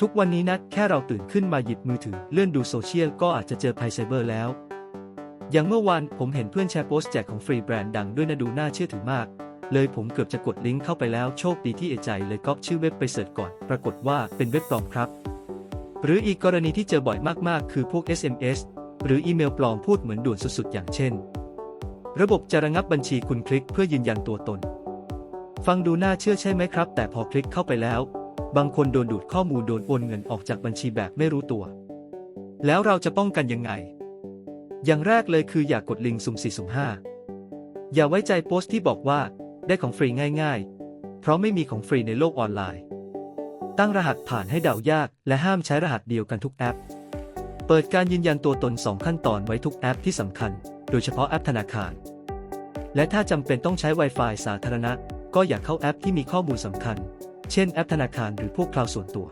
ทุกวันนี้นะแค่เราตื่นขึ้นมาหยิบมือถือเลื่อนดูโซเชียลก็อาจจะเจอภัยไซเบอร์แล้ว อย่างเมื่อวานผมเห็นเพื่อนแชร์โพสต์แจกของฟรีแบรนด์ดังด้วยนะดูน่าเชื่อถือมาก เลยผมเกือบจะกดลิงก์เข้าไปแล้วโชคดีที่เอใจเลยก๊อปชื่อเว็บไปเสิร์ชก่อน ปรากฏว่าเป็นเว็บปลอมครับ หรืออีกกรณีที่เจอบ่อยมากๆ คือพวก SMS หรืออีเมลปลอมพูดเหมือนด่วนสุดๆ อย่างเช่น ระบบจะระงับบัญชีคุณคลิกเพื่อยืนยันตัวตน ฟังดูน่าเชื่อใช่ไหมครับ แต่พอคลิกเข้าไปแล้ว บางคนโดนดูดข้อมูลโดนโอนเงินออกจากบัญชีแบบไม่รู้ตัว แล้วเราจะป้องกันยังไง อย่างแรกเลยคืออย่ากกดลิงก์สุ่มสี่สุ่มห้าอย่าไว้ใจโพสต์ที่บอกว่า ได้ของฟรีง่าย ๆ เพราะไม่มีของฟรีในโลกออนไลน์ ตั้งรหัสผ่านให้เดายาก และห้ามใช้รหัสเดียวกันทุกแอป เปิดการยืนยันตัวตน 2 ขั้นตอนไว้ทุกแอปที่สำคัญ โดยเฉพาะแอปธนาคาร และถ้าจำเป็นต้องใช้ Wi-Fi สาธารณะ ก็อย่าเข้าแอปที่มีข้อมูลสำคัญ เช่นแอปธนาคารหรือพวกคลาวด์ส่วนตัว